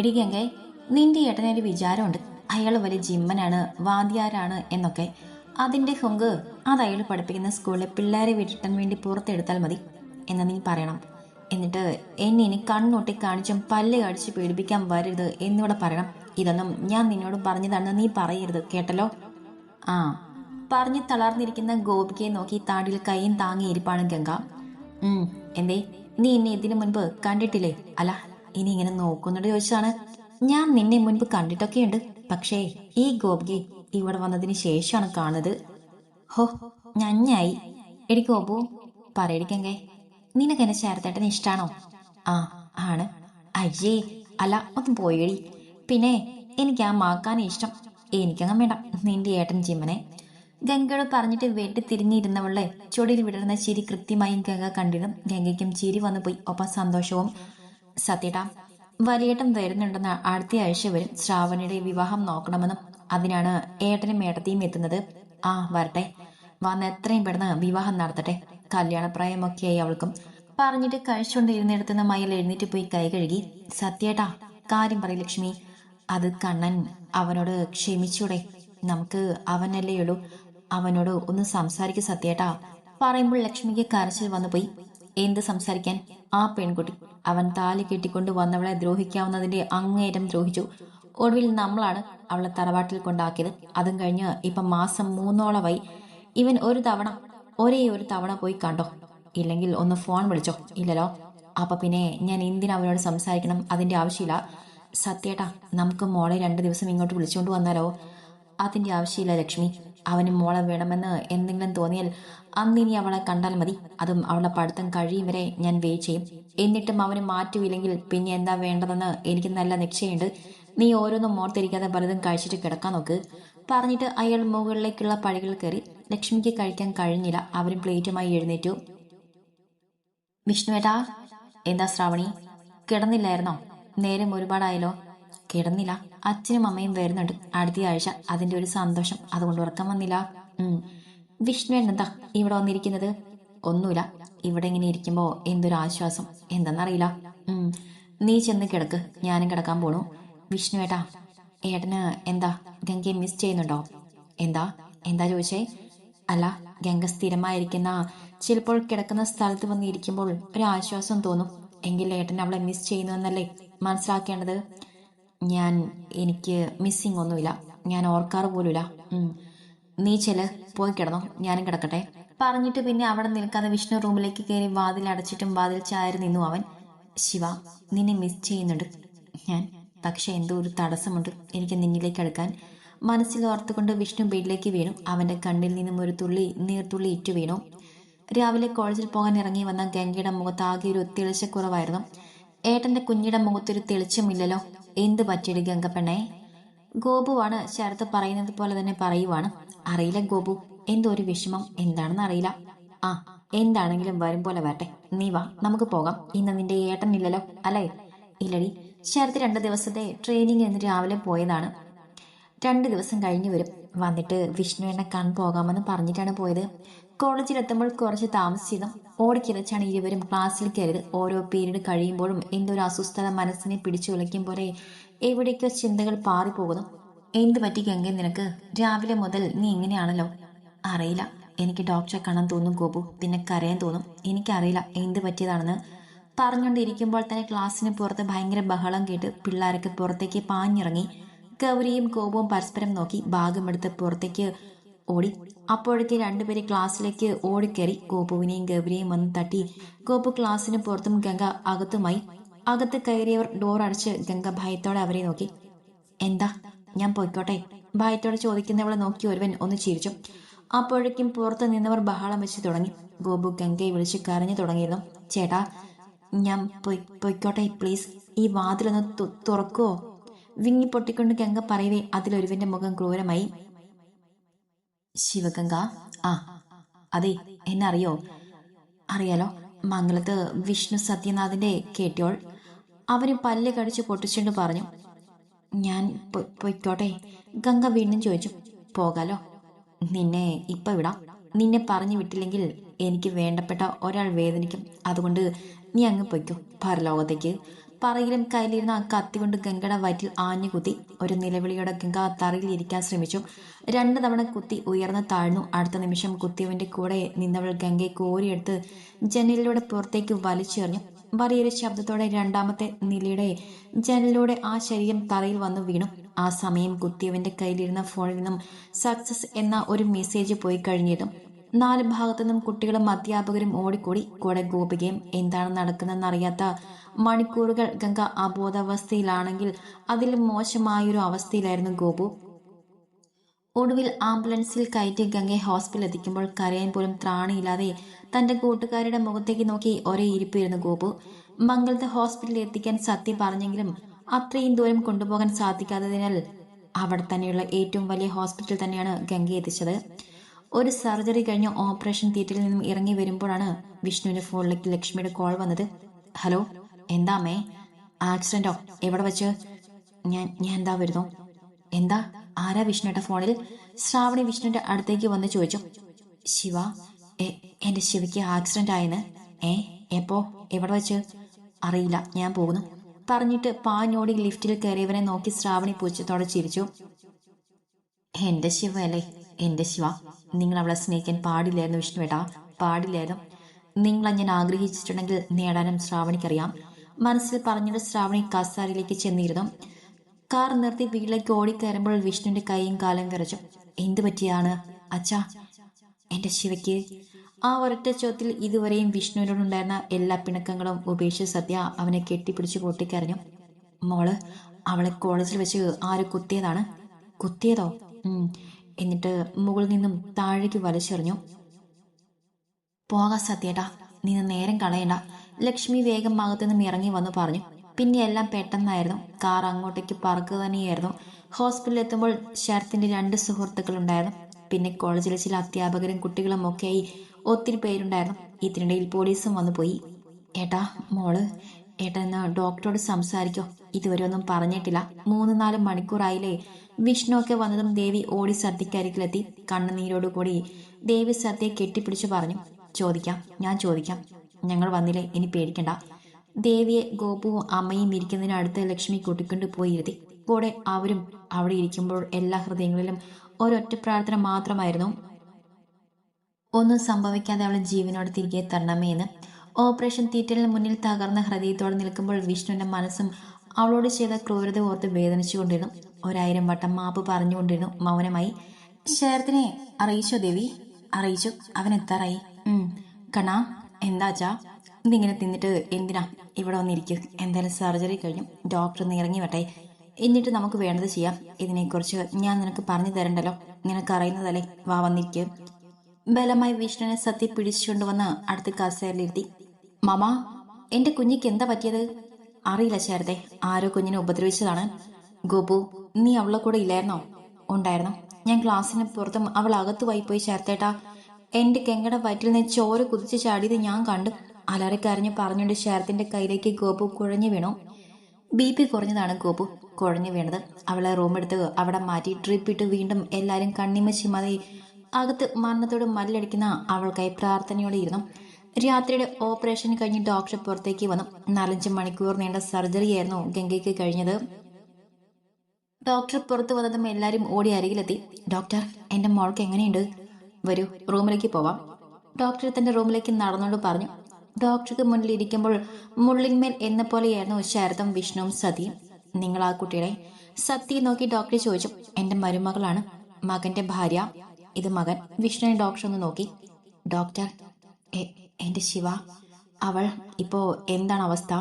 ഇടികെങ്കെ നിന്റെ ഏട്ടനൊരു വിചാരമുണ്ട്. അയാൾ വലിയ ജിമ്മനാണ് വാദ്യാരാണ് എന്നൊക്കെ. അതിന്റെ ഹൊങ്ക് അത് അയാൾ പഠിപ്പിക്കുന്ന സ്കൂളിലെ പിള്ളേരെ വിട്ടിട്ടാൻ വേണ്ടി പുറത്തെടുത്താൽ മതി എന്ന് നീ പറയണം. എന്നിട്ട് എന്നെ ഇനി കണ്ണൊട്ടി കാണിച്ചും പല്ല് കടിച്ച് പേടിപ്പിക്കാൻ വരരുത് എന്നിവിടെ പറയണം. ഇതൊന്നും ഞാൻ നിന്നോട് പറഞ്ഞതാണെന്ന് നീ പറയരുത് കേട്ടല്ലോ? ആ. പറഞ്ഞ് തളർന്നിരിക്കുന്ന ഗോപികയെ നോക്കി താടിയിൽ കൈയും താങ്ങിയിരിപ്പാണ് ഗംഗ. എന്തേ? നീ എന്നെ ഇതിനു മുൻപ് കണ്ടിട്ടില്ലേ? അല്ല ഇനി ഇങ്ങനെ നോക്കുന്നുണ്ട് ചോദിച്ചാണ് ഞാൻ നിന്നെ മുൻപ് കണ്ടിട്ടൊക്കെയുണ്ട്. പക്ഷേ ഈ ഗോപികയെ ഇവിടെ വന്നതിന് ശേഷമാണ് കാണുന്നത്. ഹോ ഞഞ്ഞായി. എടി ഗോപു പറയടിക്കങ്കേ. നിനക്ക് എന്നെ ശരത്തേട്ടന് ഇഷ്ടാണോ? ആ ആണ്. അയ്യേ അല്ല ഒന്ന് പോയടി. പിന്നെ എനിക്ക് ആ മാക്കാനെ ഇഷ്ടം. എനിക്കങ്ങ് വേണ്ട നിന്റെ ഏട്ടൻ ജിമ്മനെ. ഗംഗയോട് പറഞ്ഞിട്ട് വെട്ടി തിരിഞ്ഞിരുന്നവളെ ചൊടിയിൽ വിടർന്ന ചിരി കൃത്യമായും ഗംഗ കണ്ടിടും ഗംഗയ്ക്കും ചിരി വന്നു പോയി ഒപ്പം സന്തോഷവും സത്യട്ടാ വലിയേട്ടൻ വരുന്നുണ്ടെന്ന് അടുത്ത ആഴ്ച വരും. ശ്രാവണിയുടെ വിവാഹം നോക്കണമെന്നും അതിനാണ് ഏട്ടനും ഏട്ടത്തെയും എത്തുന്നത്. ആ വരട്ടെ. വന്ന് എത്രയും പെട്ടെന്ന് വിവാഹം നടത്തട്ടെ. കല്യാണപ്രായമൊക്കെയായി അവൾക്കും. പറഞ്ഞിട്ട് കഴിച്ചുകൊണ്ടിരുന്നിടത്തുനിന്ന് മയിൽ എഴുന്നേറ്റ് പോയി കൈ കഴുകി സത്യേട്ടാ കാര്യം പറയും ലക്ഷ്മി. അത് കണ്ണൻ അവനോട് ക്ഷമിച്ചൂടെ. നമുക്ക് അവനല്ലേ ഉള്ളൂ. അവനോട് ഒന്ന് സംസാരിക്കും സത്യേട്ടാ. പറയുമ്പോൾ ലക്ഷ്മിക്ക് കരച്ചിൽ വന്നു പോയി എന്ത് സംസാരിക്കാൻ? ആ പെൺകുട്ടി. അവൻ താലി കെട്ടിക്കൊണ്ട് വന്നവളെ ദ്രോഹിക്കാവുന്നതിന്റെ അങ്ങേരം ദ്രോഹിച്ചു. ഒടുവിൽ നമ്മളാണ് അവളെ തറവാട്ടിൽ കൊണ്ടാക്കിയത്. അതും കഴിഞ്ഞ് ഇപ്പം മാസം മൂന്നോളമായി. ഇവൻ ഒരു തവണ ഒരേ ഒരു തവണ പോയി കണ്ടോ? ഇല്ലെങ്കിൽ ഒന്ന് ഫോൺ വിളിച്ചോ? ഇല്ലല്ലോ. അപ്പൊ പിന്നെ ഞാൻ എന്തിനാ അവനോട് സംസാരിക്കണം? അതിന്റെ ആവശ്യമില്ല. സത്യേട്ടാ നമുക്ക് മോളെ രണ്ട് ദിവസം ഇങ്ങോട്ട് വിളിച്ചുകൊണ്ട് വന്നാലോ? അതിന്റെ ആവശ്യമില്ല ലക്ഷ്മി. അവന് മോളെ വേണമെന്ന് എന്തെങ്കിലും തോന്നിയാൽ അന്നിനി അവളെ കണ്ടാൽ മതി. അതും അവളുടെ പഠിത്തം കഴിയും വരെ ഞാൻ വെയിറ്റ് ചെയ്യും. എന്നിട്ടും അവന് മാറ്റുമില്ലെങ്കിൽ പിന്നെ എന്താ വേണ്ടതെന്ന് എനിക്ക് നല്ല നിശ്ചയമുണ്ട്. നീ ഓരോന്നും ഓർത്തിരിക്കാതെ പലതും കഴിച്ചിട്ട് കിടക്കാൻ നോക്ക്. പറഞ്ഞിട്ട് അയാൾ മുകളിലേക്കുള്ള പഴികൾ കയറി ലക്ഷ്മിക്ക് കഴിക്കാൻ കഴിഞ്ഞില്ല. അവരും പ്ലേറ്റുമായി എഴുന്നേറ്റു. വിഷ്ണുവേട്ടാ എന്താ ശ്രാവണി? കിടന്നില്ലായിരുന്നോ? നേരം ഒരുപാടായല്ലോ. കിടന്നില്ല. അച്ഛനും അമ്മയും വരുന്നുണ്ട്. അടുത്ത ആഴ്ച അതിന്റെ ഒരു സന്തോഷം അതുകൊണ്ട് ഉറക്കം വന്നില്ല. വിഷ്ണു എന്താ ഇവിടെ വന്നിരിക്കുന്നത്? ഒന്നുമില്ല. ഇവിടെ ഇങ്ങനെ ഇരിക്കുമ്പോ എന്തൊരു ആശ്വാസം. എന്തെന്നറിയില്ല. നീ ചെന്ന് കിടക്ക്. ഞാനും കിടക്കാൻ പോണു. വിഷ്ണു ഏട്ടാ ഏട്ടന് എന്താ ഗംഗയെ മിസ് ചെയ്യുന്നുണ്ടോ? എന്താ? എന്താ ചോദിച്ചേ? അല്ല ഗംഗ സ്ഥിരമായിരിക്കുന്ന ചിലപ്പോൾ കിടക്കുന്ന സ്ഥലത്ത് വന്നിരിക്കുമ്പോൾ ഒരു ആശ്വാസം തോന്നും. എങ്കിൽ ഏട്ടൻ അവളെ മിസ് ചെയ്യുന്നു എന്നല്ലേ മനസ്സിലാക്കേണ്ടത്? ഞാൻ എനിക്ക് മിസ്സിങ് ഒന്നുമില്ല. ഞാൻ ഓർക്കാറ് പോലുമില്ല. നീ ചെൽ പോയി കിടന്നോ. ഞാനും കിടക്കട്ടെ. പറഞ്ഞിട്ട് പിന്നെ അവിടെ നിൽക്കാതെ വിഷ്ണു റൂമിലേക്ക് കയറി വാതിൽ അടച്ചിട്ടും വാതിൽ ചാരി നിന്നു അവൻ. ശിവ നിന്നെ മിസ് ചെയ്യുന്നുണ്ട്. ഞാൻ. പക്ഷെ എന്തോ ഒരു തടസ്സമുണ്ട് എനിക്ക് നിന്നിലേക്ക് അടുക്കാൻ. മനസ്സിൽ ഓർത്തുകൊണ്ട് വിഷ്ണു ബെഡിലേക്ക് വീണു. അവന്റെ കണ്ണിൽ നിന്നും ഒരു തുള്ളി നീർത്തുള്ളി ഇറ്റു വീണു. രാവിലെ കോളേജിൽ പോകാൻ ഇറങ്ങി വന്ന ഗംഗയുടെ മുഖത്ത് ആകെ ഒരു തെളിച്ചക്കുറവായിരുന്നു. ഏട്ടന്റെ കുഞ്ഞിയുടെ മുഖത്തൊരു തെളിച്ചമില്ലല്ലോ. എന്ത് പറ്റിയത് ഗംഗപ്പെണ്ണെ? ഗോപുവാണ് ശരത്ത് പറയുന്നത് പോലെ തന്നെ പറയുവാണ്. അറിയില്ല ഗോപു എന്തോ ഒരു വിഷമം എന്താണെന്ന് അറിയില്ല. ആ എന്താണെങ്കിലും വരും പോലെ വരട്ടെ. നീ വാ നമുക്ക് പോകാം. ഇന്ന് നിന്റെ ഏട്ടൻ ഇല്ലല്ലോ അല്ലേ? ഇല്ലടി. ശരത്ത് രണ്ട് ദിവസത്തെ ട്രെയിനിങ് എന്ന് രാവിലെ പോയതാണ്. രണ്ട് ദിവസം കഴിഞ്ഞു വരും. വന്നിട്ട് വിഷ്ണു എന്നെ കൺ പോകാമെന്ന് പറഞ്ഞിട്ടാണ് പോയത്. കോളേജിൽ എത്തുമ്പോൾ കുറച്ച് താമസിച്ചതും ഓടിക്കിറച്ചാണ് ഇരുവരും ക്ലാസ്സിൽ കയറിയത്. ഓരോ പീരീഡ് കഴിയുമ്പോഴും എന്തൊരു അസ്വസ്ഥത മനസ്സിനെ പിടിച്ചു വിളിക്കും പോലെ എവിടേക്കോ ചിന്തകൾ പാറിപ്പോകുന്നു. എന്ത് പറ്റി ഗംഗ നിനക്ക്? രാവിലെ മുതൽ നീ ഇങ്ങനെയാണല്ലോ. അറിയില്ല. എനിക്ക് ഡോക്ടറെ കാണാൻ തോന്നും ഗോപു. പിന്നെ കരയാൻ തോന്നും. എനിക്കറിയില്ല എന്ത് പറ്റിയതാണെന്ന്. പറഞ്ഞുകൊണ്ടിരിക്കുമ്പോൾ തന്നെ ക്ലാസ്സിന് പുറത്ത് ഭയങ്കര ബഹളം കേട്ട് പിള്ളേരൊക്കെ പുറത്തേക്ക് പാഞ്ഞിറങ്ങി. ഗൗരിയും ഗോപുവും പരസ്പരം നോക്കി. ഭാഗമെടുത്ത് പുറത്തേക്ക് ഓടി. അപ്പോഴേക്ക് രണ്ടുപേര് ക്ലാസ്സിലേക്ക് ഓടിക്കയറി ഗോപുവിനെയും ഗൗരിയെയും വന്ന് തട്ടി. ഗോപു ക്ലാസ്സിന് പുറത്തും ഗംഗ അകത്തുമായി. അകത്ത് കയറിയവർ ഡോർ അടച്ച് ഗംഗ ഭയത്തോടെ അവരെ നോക്കി. എന്താ? ഞാൻ പോയിക്കോട്ടെ. ഭയത്തോടെ ചോദിക്കുന്നവളെ നോക്കി ഒരുവൻ ഒന്ന് ചിരിച്ചു. അപ്പോഴേക്കും പുറത്ത് നിന്നവർ ബഹളം വെച്ച് തുടങ്ങി. ഗോപു ഗംഗയെ വിളിച്ച് കരഞ്ഞു തുടങ്ങിയിരുന്നു. ചേട്ടാ ഞാൻ പൊയ് പൊയ്ക്കോട്ടെ പ്ലീസ്. ഈ വാതിലൊന്ന് തുറക്കുവോ? വിങ്ങി പൊട്ടിക്കൊണ്ട് ഗംഗ പറയവേ അതിലൊരുവന്റെ മുഖം ക്രൂരമായി. ശിവഗംഗ? ആ. അതെ എന്നറിയോ? അറിയാലോ. മംഗലത്ത് വിഷ്ണു സത്യനാഥിന്റെ കേട്ടിയോൾ. അവന് പല്ല് കടിച്ച് പൊട്ടിച്ചുകൊണ്ട് പറഞ്ഞു ഞാൻ പൊയ്ക്കോട്ടെ. ഗംഗ വീണ്ടും ചോദിച്ചു പോകാലോ. നിന്നെ ഇപ്പൊ വിടാം. നിന്നെ പറഞ്ഞു വിട്ടില്ലെങ്കിൽ എനിക്ക് വേണ്ടപ്പെട്ട ഒരാൾ വേദനിക്കും. അതുകൊണ്ട് നീ അങ്ങ് പൊയ്ക്കോ. പരലോകത്തേക്ക് പറയിലും കയ്യിലിരുന്ന ആ കത്തി കൊണ്ട് ഗംഗയുടെ വയറ്റിൽ ആഞ്ഞുകുത്തി ഒരു നിലവിളിയോടെ ഗംഗ തറയിൽ ഇരിക്കാൻ ശ്രമിച്ചു. രണ്ട് തവണ കുത്തി ഉയർന്നു താഴ്ന്നു. അടുത്ത നിമിഷം കുത്തിയവന്റെ കൂടെ നിന്നവൾ ഗംഗയെ കോരിയെടുത്ത് ജനലിലൂടെ പുറത്തേക്ക് വലിച്ചെറിഞ്ഞു. വലിയൊരു ശബ്ദത്തോടെ രണ്ടാമത്തെ നിലയുടെ ജനലിലൂടെ ആ ശരീരം തറയിൽ വന്നു വീണു. ആ സമയം കുത്തിയവന്റെ കയ്യിലിരുന്ന ഫോണിൽ നിന്നും സക്സസ് എന്ന ഒരു മെസ്സേജ് പോയി കഴിഞ്ഞതും നാല് ഭാഗത്തു നിന്നും കുട്ടികളും അധ്യാപകരും ഓടിക്കൂടി കൂടെ ഗോപികയും എന്താണ് നടക്കുന്നതെന്നറിയാത്ത മണിക്കൂറുകൾ ഗംഗ അബോധാവസ്ഥയിലാണെങ്കിൽ അതിലും മോശമായൊരു അവസ്ഥയിലായിരുന്നു ഗോപു. ഒടുവിൽ ആംബുലൻസിൽ കയറ്റി ഗംഗയെ ഹോസ്പിറ്റലിൽ എത്തിക്കുമ്പോൾ കരയാൻ പോലും ത്രാണിയില്ലാതെ തന്റെ കൂട്ടുകാരുടെ മുഖത്തേക്ക് നോക്കി ഒരേ ഇരിപ്പായിരുന്നു ഗോപു. മംഗളത്തെ ഹോസ്പിറ്റലിൽ എത്തിക്കാൻ സത്യം പറഞ്ഞെങ്കിലും അത്രയും ദൂരം കൊണ്ടുപോകാൻ സാധിക്കാത്തതിനാൽ അവിടെ തന്നെയുള്ള ഏറ്റവും വലിയ ഹോസ്പിറ്റൽ തന്നെയാണ് ഗംഗയെ എത്തിച്ചത്. ഒരു സർജറി കഴിഞ്ഞ് ഓപ്പറേഷൻ തിയേറ്ററിൽ നിന്നും ഇറങ്ങി വരുമ്പോഴാണ് വിഷ്ണുവിന്റെ ഫോണിലേക്ക് ലക്ഷ്മിയുടെ കോൾ വന്നത്. ഹലോ എന്താ അമ്മേ? ആക്സിഡന്റോ? എവിടെ വെച്ച്? ഞാൻ ഞാൻ എന്താ വരുന്നു? എന്താ? ആരാ വിഷ്ണുവിന്റെ ഫോണിൽ? ശ്രാവണി വിഷ്ണുവിന്റെ അടുത്തേക്ക് വന്ന് ചോദിച്ചു. ശിവ എന്റെ ശിവയ്ക്ക് ആക്സിഡന്റ് ആയെന്ന്. ഏ എപ്പോ? എവിടെ വെച്ച്? അറിയില്ല ഞാൻ പോകുന്നു. പറഞ്ഞിട്ട് പാഞ്ഞോടി ലിഫ്റ്റിൽ കയറിയവനെ നോക്കി ശ്രാവണി പൂച്ചത്തോടെ ചിരിച്ചു. എന്റെ ശിവ അല്ലേ എന്റെ ശിവ നിങ്ങൾ അവളെ സ്നേഹിക്കാൻ പാടില്ലായിരുന്നു വിഷ്ണുവേട്ടാ പാടില്ലായിരുന്നു. നിങ്ങളെ ഞാൻ ആഗ്രഹിച്ചിട്ടുണ്ടെങ്കിൽ നേടാനും ശ്രാവണിക്കറിയാം. മനസ്സിൽ പറഞ്ഞിട്ട് ശ്രാവണി കസാരയിലേക്ക് ചെന്നിരുന്നു. കാർ നിർത്തി വീട്ടിലേക്ക് ഓടിക്കയറുമ്പോൾ വിഷ്ണുവിന്റെ കൈയും കാലും വിറച്ചു. എന്തു പറ്റിയാണ് അച്ഛാ? എന്റെ ശിവയ്ക്ക്? ആ ഒരൊറ്റ ചോദ്യത്തിൽ ഇതുവരെയും വിഷ്ണുവിനോടുണ്ടായിരുന്ന എല്ലാ പിണക്കങ്ങളും ഉപേക്ഷിച്ച് സദ്യ അവനെ കെട്ടിപ്പിടിച്ച് പൊട്ടിക്കരഞ്ഞു മോൾ അവളെ കോളേജിൽ വെച്ച് ആര് കുത്തിയതാണ്? കുത്തിയതോ. എന്നിട്ട് മുകളിൽ നിന്നും താഴേക്ക് വലിച്ചെറിഞ്ഞു. പോകാം സത്യേട്ടാ നീ നേരം കളയണ്ട ലക്ഷ്മി വേഗം ഭാഗത്തു നിന്നും ഇറങ്ങി വന്ന് പറഞ്ഞു. പിന്നെ എല്ലാം പെട്ടെന്നായിരുന്നു. കാർ അങ്ങോട്ടേക്ക് പറക്കുക തന്നെയായിരുന്നു. ഹോസ്പിറ്റലിൽ എത്തുമ്പോൾ ശരത്തിന്റെ രണ്ട് സുഹൃത്തുക്കളുണ്ടായിരുന്നു. പിന്നെ കോളേജിലെ ചില അധ്യാപകരും കുട്ടികളും ഒക്കെയായി ഒത്തിരി പേരുണ്ടായിരുന്നു. ഇതിനിടയിൽ പോലീസും വന്നു പോയി ഏട്ടാ മോൾ ഏട്ടാ എന്നാ ഡോക്ടറോട് സംസാരിക്കോ. ഇതുവരെ ഒന്നും പറഞ്ഞിട്ടില്ല. മൂന്ന് നാല് മണിക്കൂറായില്ലേ. വിഷ്ണു ഒക്കെ വന്നതും ദേവി ഓടി സദ്യക്കരികിലെത്തി കണ്ണുനീരോടുകൂടി ദേവി സദ്യയെ കെട്ടിപ്പിടിച്ചു പറഞ്ഞു. ചോദിക്കാം. ഞാൻ ചോദിക്കാം. ഞങ്ങൾ വന്നില്ലേ? ഇനി പേടിക്കണ്ട. ദേവിയെ ഗോപുവും അമ്മയും ഇരിക്കുന്നതിനടുത്ത് ലക്ഷ്മി കൂട്ടിക്കൊണ്ട് പോയിരുത്തി. കൂടെ അവരും അവിടെ ഇരിക്കുമ്പോൾ എല്ലാ ഹൃദയങ്ങളിലും ഒരൊറ്റ പ്രാർത്ഥന മാത്രമായിരുന്നു. ഒന്നും സംഭവിക്കാതെ അവളെ ജീവനോട് തിരികെ തരണമേ എന്ന് ഓപ്പറേഷൻ തീറ്റലിന് മുന്നിൽ തകർന്ന ഹൃദയത്തോടെ നിൽക്കുമ്പോൾ വിഷ്ണുവിന്റെ മനസ്സും അവളോട് ചെയ്ത ക്രൂരത ഓർത്ത് വേദനിച്ചുകൊണ്ടിരുന്നു. ഒരായിരം വട്ടം മാപ്പ് പറഞ്ഞുകൊണ്ടിരുന്നു മൗനമായി. ശരത്തിനെ അറിയിച്ചോ ദേവി? അറിയിച്ചു. അവൻ എത്താറായി. കണാ എന്താച്ചാ ഇതിങ്ങനെ തിന്നിട്ട് എന്തിനാ ഇവിടെ വന്നിരിക്കും? എന്തായാലും സർജറി കഴിഞ്ഞു. ഡോക്ടർ ഒന്ന് ഇറങ്ങി വട്ടെ എന്നിട്ട് നമുക്ക് വേണ്ടത് ചെയ്യാം. ഇതിനെക്കുറിച്ച് ഞാൻ നിനക്ക് പറഞ്ഞു തരണ്ടല്ലോ. നിനക്ക് അറിയുന്നതല്ലേ? വാ വന്നിരിക്കും. ബലമായി വിഷ്ണുവിനെ സത്യ പിടിച്ചുകൊണ്ടുവന്ന് അടുത്ത കസേരയിലിരുത്തി മാമ എന്റെ കുഞ്ഞിക്ക് എന്താ പറ്റിയത്? അറിയില്ല ശാരദെ ആരോ കുഞ്ഞിനെ ഉപദ്രവിച്ചതാണ്. ഗോപു നീ അവളെ കൂടെ ഇല്ലായിരുന്നോ? ഉണ്ടായിരുന്നു. ഞാൻ ക്ലാസ്സിന് പുറത്തും അവൾ അകത്തു പോയി ശാരത്തേട്ടാ എന്റെ കെങ്കട വയറ്റിൽ നിന്ന് ചോര കുതിച്ച് ചാടിയത് ഞാൻ കണ്ടു. അലറിക്കരഞ്ഞ് പറഞ്ഞുകൊണ്ട് ശരത്തിന്റെ കയ്യിലേക്ക് ഗോപു കുഴഞ്ഞു വീണു. ബി പി കുറഞ്ഞതാണ് ഗോപു. കുഴഞ്ഞു വീണത്. അവളെ റൂമെടുത്ത് അവിടെ മാറ്റി ഡ്രിപ്പ് ഇട്ട് വീണ്ടും എല്ലാവരും കണ്ണിമച്ചി മതി അകത്ത് മരണത്തോട് മല്ലടിക്കുന്ന അവൾക്കായി പ്രാർത്ഥനയോടെ ഇരുന്നു. രാത്രിയുടെ ഓപ്പറേഷൻ കഴിഞ്ഞ് ഡോക്ടർ പുറത്തേക്ക് വന്നു. നാലഞ്ച് മണിക്കൂർ നീണ്ട സർജറിയായിരുന്നു ഗംഗയ്ക്ക് കഴിഞ്ഞത്. ഡോക്ടർ പുറത്തു വന്നതും എല്ലാവരും ഓടി അരികിലെത്തി. ഡോക്ടർ എന്റെ മോൾക്ക് എങ്ങനെയുണ്ട്? വരൂ റൂമിലേക്ക് പോവാം. ഡോക്ടർ തന്റെ റൂമിലേക്ക് നടന്നോണ്ട് പറഞ്ഞു. ഡോക്ടർക്ക് മുന്നിൽ ഇരിക്കുമ്പോൾ മുള്ളിന്മേൽ എന്ന പോലെയായിരുന്നു ശരതും വിഷ്ണുവും സതിയും. നിങ്ങൾ ആ കുട്ടിയുടെ സത്യം നോക്കി ഡോക്ടർ ചോദിച്ചു. എന്റെ മരുമകളാണ്. മകന്റെ ഭാര്യ. ഇത് മകൻ. വിഷ്ണുവിനെ ഡോക്ടർ ഒന്ന് നോക്കി. ഡോക്ടർ എന്റെ ശിവ അവൾ ഇപ്പോ എന്താണ് അവസ്ഥ?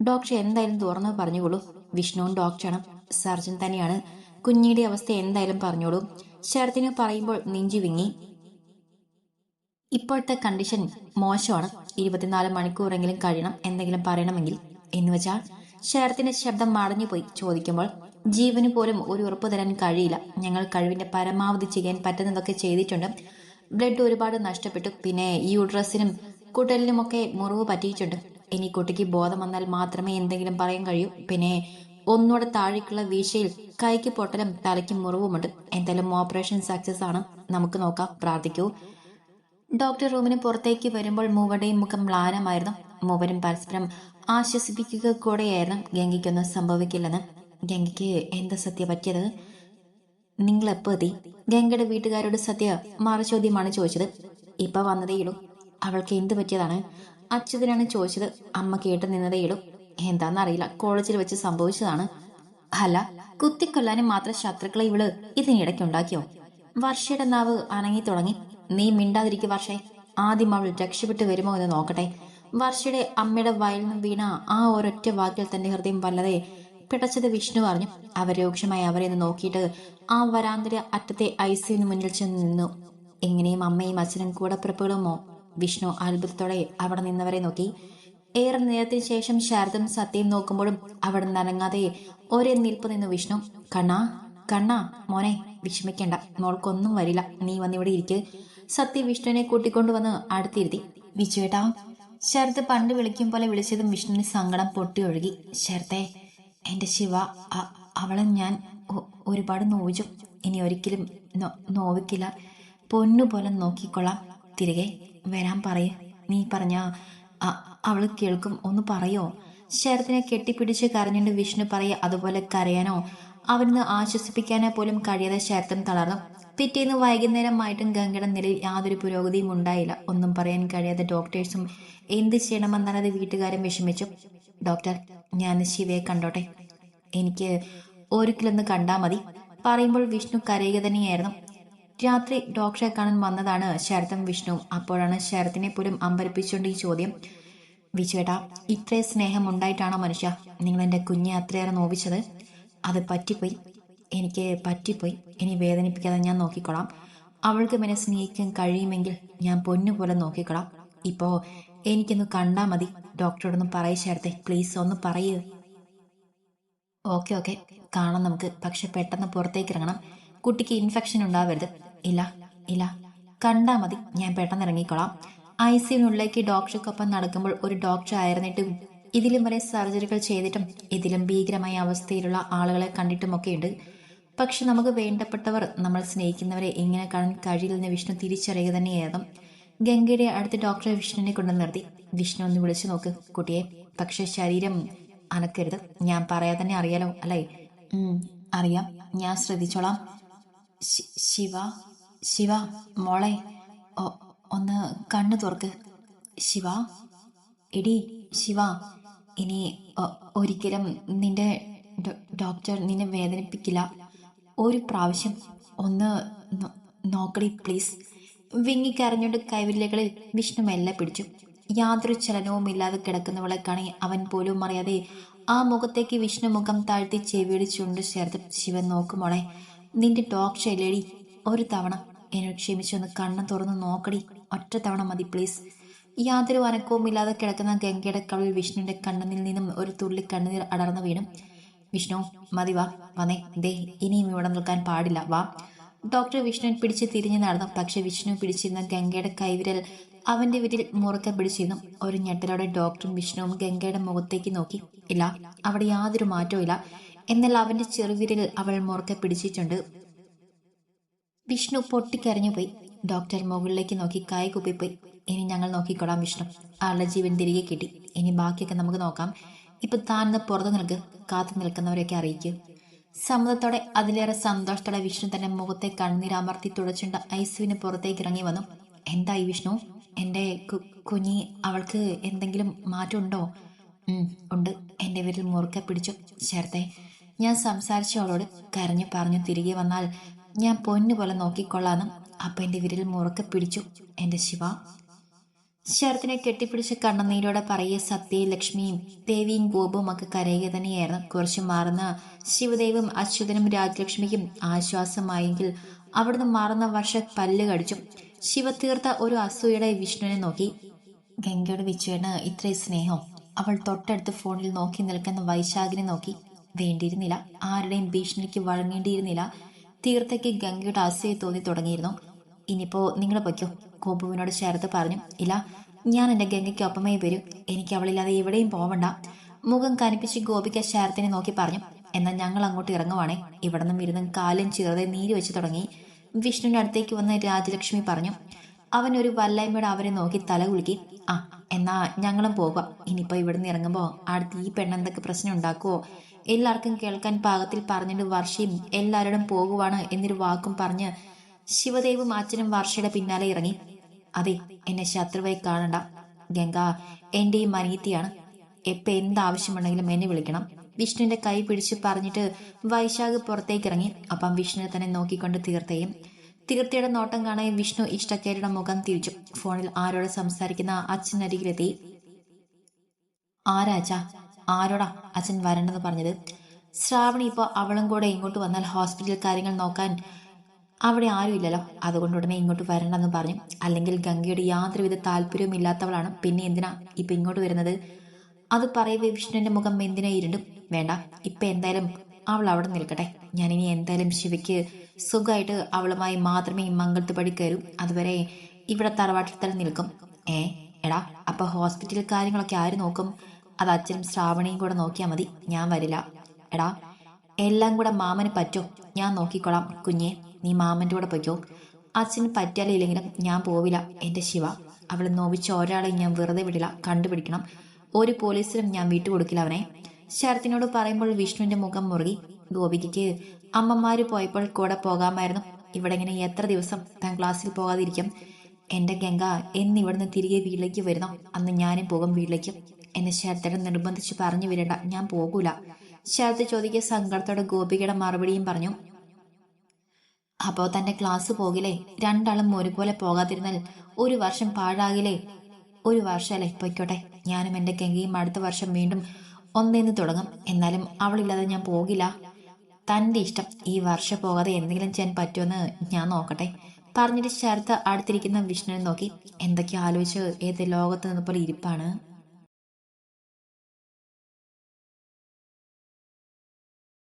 ഡോക്ടർ എന്തായാലും തുറന്നു പറഞ്ഞോളൂ വിഷ്ണുവും ഡോക്ടറാണ്. സർജൻ തന്നെയാണ്. കുഞ്ഞിയുടെ അവസ്ഥ എന്തായാലും പറഞ്ഞോളൂ ശരത്തിന് പറയുമ്പോൾ നെഞ്ചു വിങ്ങി. ഇപ്പോഴത്തെ കണ്ടീഷൻ മോശമാണ്. ഇരുപത്തിനാല് മണിക്കൂറെങ്കിലും കഴിയണം എന്തെങ്കിലും പറയണമെങ്കിൽ. എന്ന് വെച്ചാൽ ശരത്തിന്റെ ശബ്ദം മടഞ്ഞുപോയി. ചോദിക്കുമ്പോൾ ജീവന് പോലും ഒരു ഉറപ്പ് തരാൻ കഴിയില്ല. ഞങ്ങൾ കഴിവിന്റെ പരമാവധി ചെയ്യാൻ പറ്റുന്നതൊക്കെ ചെയ്തിട്ടുണ്ട്. ബ്ലഡ് ഒരുപാട് നഷ്ടപ്പെട്ടു. പിന്നെ ഈ യൂട്രസിനും കുട്ടലിനുമൊക്കെ മുറിവ് പറ്റിയിട്ടുണ്ട്. ഇനി കുട്ടിക്ക് ബോധം വന്നാൽ മാത്രമേ എന്തെങ്കിലും പറയാൻ കഴിയൂ. പിന്നെ ഒന്നുകൂടെ താഴേക്കുള്ള വീശയിൽ കൈക്ക് പൊട്ടലും തലയ്ക്ക് മുറിവുമുണ്ട്. എന്തായാലും ഓപ്പറേഷൻ സക്സസ് ആണ്. നമുക്ക് നോക്കാം. പ്രാർത്ഥിക്കൂ. ഡോക്ടർ റൂമിന് പുറത്തേക്ക് വരുമ്പോൾ മൂവരുടെയും മുഖം മ്ലാനമായിരുന്നു. മൂവരും പരസ്പരം ആശ്വസിപ്പിക്കുക കൂടെയായിരുന്നു. ഗംഗയ്ക്കൊന്നും സംഭവിക്കില്ലെന്ന്. ഗംഗയ്ക്ക് എന്താ സത്യ പറ്റിയത്? നിങ്ങൾ എപ്പോ എത്തി ഗംഗയുടെ വീട്ടുകാരോട് സത്യ മറുചോദ്യമാണ് ചോദിച്ചത്. ഇപ്പൊ വന്നതേയുള്ളൂ അവൾക്ക് എന്ത് പറ്റിയതാണ്? അച്യുതനാണ് ചോദിച്ചത്. അമ്മ കേട്ട് നിന്നതേയുള്ളൂ എന്താണെന്നറിയില്ല കോളേജിൽ വെച്ച് സംഭവിച്ചതാണ്. അല്ല കുത്തിക്കൊല്ലാനും മാത്രം ശത്രുക്കളെ ഇവൾ ഇതിനിടയ്ക്ക് ഉണ്ടാക്കിയോ? വർഷയുടെ നാവ് അനങ്ങി തുടങ്ങി. നീ മിണ്ടാതിരിക്കും വർഷേ. ആദ്യം അവൾ രക്ഷപ്പെട്ടു വരുമോ എന്ന് നോക്കട്ടെ. വർഷയുടെ അമ്മയുടെ വയലിൽ നിന്ന് വീണ ആ ഒരൊറ്റ വാക്കിൽ തന്റെ ഹൃദയം വല്ലതെ പിടച്ചത് വിഷ്ണു പറഞ്ഞു. അവരോക്ഷമായി അവരെ ഒന്ന് നോക്കിയിട്ട് ആ വരാന്തര അറ്റത്തെ ഐസിയുവിന് മുന്നിൽ ചെന്ന് നിന്നു. എങ്ങനെയും അമ്മയും അച്ഛനും കൂടെ പിറപ്പുകളുമോ വിഷ്ണു അത്ഭുതത്തോടെ അവിടെ നിന്നവരെ നോക്കി. ഏറെ നേരത്തിന് ശേഷം ശാരദം സത്യം നോക്കുമ്പോഴും അവിടെ നനങ്ങാതെ ഒരേ നിൽപ്പ് നിന്നു വിഷ്ണു. കണ്ണാ കണ്ണാ മോനെ വിഷമിക്കേണ്ട. മോൾക്കൊന്നും വരില്ല. നീ വന്നിവിടെ ഇരിക്ക്. സത്യ വിഷ്ണുവിനെ കൂട്ടിക്കൊണ്ടുവന്ന് അടുത്തിരുത്തി. വിജുവേട്ടാ ശരത് പണ്ട് വിളിക്കും പോലെ വിളിച്ചതും വിഷ്ണുവിന് സങ്കടം പൊട്ടി ഒഴുകി. ശരത്തെ എന്റെ ശിവ അവളെ ഞാൻ ഒരുപാട് നോവിച്ചു ഇനി ഒരിക്കലും നോവിക്കില്ല. പൊന്നുപോലെ നോക്കിക്കൊള്ളാം. തിരികെ വരാൻ പറയ്. നീ പറഞ്ഞ അവൾ കേൾക്കും. ഒന്ന് പറയോ? ശരത്തിനെ കെട്ടിപ്പിടിച്ച് കരഞ്ഞുകൊണ്ട് വിഷ്ണു പറയ അതുപോലെ കരയാനോ? അവരിന്ന് ആശ്വസിപ്പിക്കാനോ പോലും കഴിയാതെ ശരത്തും തളർന്നു. പിറ്റേന്ന് വൈകുന്നേരമായിട്ടും ഗംഗയുടെ നിലയിൽ യാതൊരു പുരോഗതിയും ഉണ്ടായില്ല. ഒന്നും പറയാൻ കഴിയാതെ ഡോക്ടേഴ്സും എന്ത് ചെയ്യണമെന്നറിയാതെ വീട്ടുകാരും വിഷമിച്ചു. ഡോക്ടർ ഞാൻ ശിവയെ കണ്ടോട്ടെ. എനിക്ക് ഒരിക്കലൊന്ന് കണ്ടാൽ മതി. പറയുമ്പോൾ വിഷ്ണു കരയുക തന്നെയായിരുന്നു. രാത്രി ഡോക്ടറെ കാണാൻ വന്നതാണ് ശരത്തും വിഷ്ണുവും. അപ്പോഴാണ് ശരത്തിനെ പോലും അമ്പരപ്പിച്ചുകൊണ്ട് ഈ ചോദ്യം. വിച്ചുവേട്ടാ ഇത്രേ സ്നേഹം ഉണ്ടായിട്ടാണോ മനുഷ്യ? നിങ്ങൾ എന്റെ കുഞ്ഞെ അത്രയേറെ നോവിച്ചത്? അത് പറ്റിപ്പോയി. എനിക്ക് പറ്റിപ്പോയി. ഇനി വേദനിപ്പിക്കാതെ ഞാൻ നോക്കിക്കോളാം. അവൾക്ക് മനസ്സിനെ സ്നേഹിക്കാൻ കഴിയുമെങ്കിൽ ഞാൻ പൊന്നുപോലെ നോക്കിക്കോളാം. ഇപ്പോ എനിക്കൊന്ന് കണ്ടാ മതി. ഡോക്ടറോടൊന്ന് പറയ ചേർത്തെ പ്ലീസ് ഒന്ന് പറയൂ. Okay okay. കാണാം നമുക്ക്. പക്ഷെ പെട്ടെന്ന് പുറത്തേക്ക് ഇറങ്ങണം. കുട്ടിക്ക് ഇൻഫെക്ഷൻ ഉണ്ടാവരുത്. ഇല്ല ഇല്ല. കണ്ടാ മതി. ഞാൻ പെട്ടെന്ന് ഇറങ്ങിക്കോളാം. ഐ സിയുനുള്ളിലേക്ക് ഡോക്ടർക്കൊപ്പം നടക്കുമ്പോൾ ഒരു ഡോക്ടർ ആയിരുന്നിട്ടും ഇതിലും വരെ സർജറികൾ ചെയ്തിട്ടും ഇതിലും ഭീകരമായ അവസ്ഥയിലുള്ള ആളുകളെ കണ്ടിട്ടുമൊക്കെയുണ്ട്. പക്ഷെ നമുക്ക് വേണ്ടപ്പെട്ടവർ നമ്മൾ സ്നേഹിക്കുന്നവരെ എങ്ങനെ കാണാൻ കഴിയില്ലെന്ന് വിഷ്ണു തിരിച്ചറിയുക തന്നെയായിരുന്നു. ഗംഗയുടെ അടുത്ത് ഡോക്ടറെ വിഷ്ണുവിനെ കൊണ്ടു നിർത്തി. വിഷ്ണു ഒന്ന് വിളിച്ചു നോക്ക് കുട്ടിയെ. പക്ഷെ ശരീരം അനക്കരുത്. ഞാൻ പറയാതെ തന്നെ അറിയാലോ അല്ലേ? അറിയാം. ഞാൻ ശ്രദ്ധിച്ചോളാം. ശിവ ശിവ മോളെ ഒന്ന് കണ്ണു തുറക്ക്. ശിവ എടി ശിവ ഇനി ഒരിക്കലും നിന്റെ ഡോക്ടർ നിന്നെ വേദനിപ്പിക്കില്ല. ഒരു പ്രാവശ്യം ഒന്ന് നോക്കടി പ്ലീസ്. വിങ്ങിക്കരഞ്ഞുകൊണ്ട് കൈവിരലുകളിൽ വിഷ്ണു മെല്ലെ പിടിച്ചു. യാതൊരു ചലനവും ഇല്ലാതെ കിടക്കുന്നവളെ കാണി അവൻ പോലും അറിയാതെ ആ മുഖത്തേക്ക് വിഷ്ണു മുഖം താഴ്ത്തി ചെവിയുടെ ചുണ്ട് ചേർത്ത് ശിവൻ നോക്കുമോളെ നിന്റെ ടോക്ഷ ഇല്ലേടി ഒരു തവണ എന്നോട് ക്ഷമിച്ചൊന്ന് കണ്ണ് തുറന്ന് നോക്കടി. ഒറ്റ തവണ മതി പ്ലീസ്. യാതൊരു അനക്കവും ഇല്ലാതെ കിടക്കുന്ന ഗംഗയുടെ കവിളിൽ വിഷ്ണുവിന്റെ കണ്ണനിൽ നിന്നും ഒരു തുള്ളി കണ്ണുനീർ അടർന്നു വീണു. വിഷ്ണു മതി വാ വന്നേ. ദേ ഇനിയും ഇവിടെ നിൽക്കാൻ പാടില്ല. വാ. ഡോക്ടർ വിഷ്ണുവിൻ പിടിച്ച് തിരിഞ്ഞു നടന്നു. പക്ഷെ വിഷ്ണു പിടിച്ചിരുന്ന ഗംഗയുടെ കൈവിരൽ അവന്റെ വിരൽ മുറുക്ക പിടിച്ചിരുന്നു. ഒരു ഞെട്ടലോടെ ഡോക്ടറും വിഷ്ണുവും ഗംഗയുടെ മുഖത്തേക്ക് നോക്കി. ഇല്ല അവിടെ യാതൊരു മാറ്റവും ഇല്ല. എന്നാൽ അവന്റെ ചെറുവിരൽ അവൾ മുറുക്ക പിടിച്ചിട്ടുണ്ട്. വിഷ്ണു പൊട്ടിക്കരഞ്ഞു പോയി. ഡോക്ടർ മുകളിലേക്ക് നോക്കി കായ് കുപ്പിപ്പോയി. ഇനി ഞങ്ങൾ നോക്കിക്കൊള്ളാം വിഷ്ണു. ആളുടെ ജീവൻ തിരികെ കിട്ടി. ഇനി ബാക്കിയൊക്കെ നമുക്ക് നോക്കാം. ഇപ്പൊ താന്ന് പുറത്തു നിൽക്ക്. കാത്തു നിൽക്കുന്നവരെയൊക്കെ അറിയിക്കൂ. സമ്മതത്തോടെ അതിലേറെ സന്തോഷത്തോടെ വിഷ്ണു തന്റെ മുഖത്തെ കണ്ണീരാമർത്തി തുടച്ചുണ്ട് ഐസുവിന് പുറത്തേക്ക് ഇറങ്ങി വന്നു. എന്തായി വിഷ്ണു? എന്റെ കു- കുഞ്ഞി അവൾക്ക് എന്തെങ്കിലും മാറ്റമുണ്ടോ? ഉണ്ട്. എന്റെ വിരൽ മുറുക്കെ പിടിച്ചു. ചേർത്തെ ഞാൻ സംസാരിച്ച അവളോട്. കരഞ്ഞു പറഞ്ഞു തിരികെ വന്നാൽ ഞാൻ പൊന്നുപോലെ പോലെ അപ്പൊ എന്റെ വിരൽ മുറുക്കെ പിടിച്ചു. എന്റെ ശിവ ശരത്തിനെ കെട്ടിപ്പിടിച്ച് കണ്ണുനീരോടെ പറയ സത്യയും ലക്ഷ്മിയും ദേവിയും ഗോപും ഒക്കെ കരയുക തന്നെയായിരുന്നു. കുറച്ച് മാറുന്ന ശിവദേവും അച്യുതനും രാജലക്ഷ്മിക്കും ആശ്വാസമായെങ്കിൽ അവിടുന്ന് മാറുന്ന വർഷ പല്ല് കടിച്ചു ശിവ തീർത്ത ഒരു അസൂയയുടെ വിഷ്ണുവിനെ നോക്കി. ഗംഗയുടെ വിച്ചുവേണ് ഇത്രയും സ്നേഹം. അവൾ തൊട്ടടുത്ത് ഫോണിൽ നോക്കി നിൽക്കുന്ന വൈശാഖിനെ നോക്കി. വേണ്ടിയിരുന്നില്ല. ആരുടെയും ഭീഷണിക്ക് വഴങ്ങേണ്ടിയിരുന്നില്ല. തീർത്തയ്ക്ക് ഗംഗയുടെ അസൂയ തോന്നി തുടങ്ങിയിരുന്നു. ഇനിയിപ്പോ നിങ്ങളെ പൊയ്ക്കോ. ഗോപുവിനോട് ചേർത്ത് പറഞ്ഞു ഇല്ല ഞാൻ എന്റെ ഗംഗയ്ക്കൊപ്പമേ വരൂ. എനിക്ക് അവളില്ലാതെ എവിടെയും പോവണ്ട മുഖം കനിപ്പിച്ച് ഗോപിക ശരത്തിനെ നോക്കി പറഞ്ഞു എന്നാൽ ഞങ്ങൾ അങ്ങോട്ട് ഇറങ്ങുവാണേ. ഇവിടെ നിന്നും ഇരുന്നും കാലും ചീറതെ നീര് വെച്ച് തുടങ്ങി. വിഷ്ണുവിന്റെ അടുത്തേക്ക് വന്ന് രാജലക്ഷ്മി പറഞ്ഞു അവൻ ഒരു വല്ലായ്മയോടെ അവരെ നോക്കി തല കുലുക്കി. ആ എന്നാ ഞങ്ങളും പോകാം ഇനിയിപ്പോൾ ഇവിടുന്ന് ഇറങ്ങുമ്പോൾ അടുത്ത് ഈ പെണ്ണെന്തൊക്കെ പ്രശ്നം ഉണ്ടാക്കുമോ എല്ലാവർക്കും കേൾക്കാൻ പാകത്തിൽ പറഞ്ഞിട്ട് വർഷയും എല്ലാവരോടും പോകുവാണ് എന്നൊരു വാക്കും പറഞ്ഞ് ശിവദേവും അച്ഛനും വർഷയുടെ പിന്നാലെ ഇറങ്ങി. അതെ എന്നെ ശത്രുവായി കാണണ്ട. ഗംഗ എന്റെയും മനീത്തിയാണ് എപ്പോ എന്താവശ്യമുണ്ടെങ്കിലും എന്നെ വിളിക്കണം. വിഷ്ണുവിന്റെ കൈ പിടിച്ച് പറഞ്ഞിട്ട് വൈശാഖ് പുറത്തേക്ക് ഇറങ്ങി അപ്പം വിഷ്ണുവിനെ തന്നെ നോക്കിക്കൊണ്ട് തീർത്തയും. തീർത്തയുടെ നോട്ടം കാണാൻ വിഷ്ണു ഇഷ്ടക്കേരുടെ മുഖം തിരിച്ചു. ഫോണിൽ ആരോട് സംസാരിക്കുന്ന അച്ഛനരികിലെത്തി ആരാച്ച ആരോടാ അച്ഛൻ വരണ്ടെന്ന് പറഞ്ഞത്? ശ്രാവണി ഇപ്പോൾ അവളും കൂടെ ഇങ്ങോട്ട് വന്നാൽ ഹോസ്പിറ്റൽ കാര്യങ്ങൾ നോക്കാൻ അവിടെ ആരുമില്ലല്ലോ. അതുകൊണ്ട് ഉടനെ ഇങ്ങോട്ട് വരണ്ടെന്ന് പറഞ്ഞു. അല്ലെങ്കിൽ ഗംഗയുടെ യാതൊരുവിധ താല്പര്യവും ഇല്ലാത്തവളാണ്. പിന്നെ എന്തിനാ ഇപ്പൊ ഇങ്ങോട്ട് വരുന്നത്? അത് പറയവേ വിഷ്ണുവിന്റെ മുഖം എന്തിനാ ഇരുണ്ടും? വേണ്ട. ഇപ്പൊ എന്തായാലും അവൾ അവിടെ നിൽക്കട്ടെ. ഞാനിനി എന്തായാലും ശിവയ്ക്ക് സുഖമായിട്ട് അവളുമായി മാത്രമേ ഈ മംഗളത്ത് പടി കയറും. അതുവരെ ഇവിടെ തറവാട്ടിൽ തന്നെ നിൽക്കും. ഏ എടാ അപ്പൊ ഹോസ്പിറ്റൽ കാര്യങ്ങളൊക്കെ ആര് നോക്കും? അത് അച്ഛനും ശ്രാവണിയും കൂടെ നോക്കിയാൽ മതി. ഞാൻ വരില്ല. എടാ എല്ലാം കൂടെ മാമന് പറ്റോ? ഞാൻ നോക്കിക്കോളാം കുഞ്ഞെ. നീ മാമന്റെ കൂടെ പൊയ്ക്കോ. അച്ഛന് പറ്റാലില്ലെങ്കിലും ഞാൻ പോവില്ല. എന്റെ ശിവ അവൾ നോവിച്ച ഒരാളെ ഞാൻ വെറുതെ വിടില്ല. കണ്ടുപിടിക്കണം. ഒരു പോലീസിനും ഞാൻ വിട്ടു കൊടുക്കില്ല അവനെ. ശരത്തിനോട് പറയുമ്പോൾ വിഷ്ണുവിന്റെ മുഖം മുറുകി ഗോപികയ്ക്ക് അമ്മമാര് പോയപ്പോൾ കൂടെ പോകാമായിരുന്നു. ഇവിടെ ഇങ്ങനെ എത്ര ദിവസം താൻ ക്ലാസ്സിൽ പോകാതിരിക്കും? എന്റെ ഗംഗ എന്ന് ഇവിടുന്ന് തിരികെ വീട്ടിലേക്ക് വരുന്നു? അന്ന് ഞാനും പോകും വീട്ടിലേക്ക്. എന്നെ ശരത്തേടെ നിർബന്ധിച്ച് പറഞ്ഞു വരേണ്ട ഞാൻ പോകൂല. ശരത്ത് ചോദിക്കുക സങ്കടത്തോടെ ഗോപികയുടെ മറുപടിയും പറഞ്ഞു. അപ്പോൾ തന്റെ ക്ലാസ് പോകില്ലേ? രണ്ടാളും ഒരുപോലെ പോകാതിരുന്നാൽ ഒരു വർഷം പാഴാകില്ലേ? ഒരു വർഷമല്ലേ പൊയ്ക്കോട്ടെ. ഞാനും എന്റെ കെങ്കിയും അടുത്ത വർഷം വീണ്ടും ഒന്നേന്ന് തുടങ്ങും. എന്നാലും അവളില്ലാതെ ഞാൻ പോകില്ല. തന്റെ ഇഷ്ടം ഈ വർഷം പോകാതെ എന്തെങ്കിലും ചെയ്യാൻ പറ്റുമെന്ന് ഞാൻ നോക്കട്ടെ. പറഞ്ഞിട്ട് ശരത്ത് അടുത്തിരിക്കുന്ന വിഷ്ണുവിനെ നോക്കി. എന്തൊക്കെ ആലോചിച്ച് ഏത് ലോകത്ത് നിന്നപ്പോൾ ഇരിപ്പാണ്.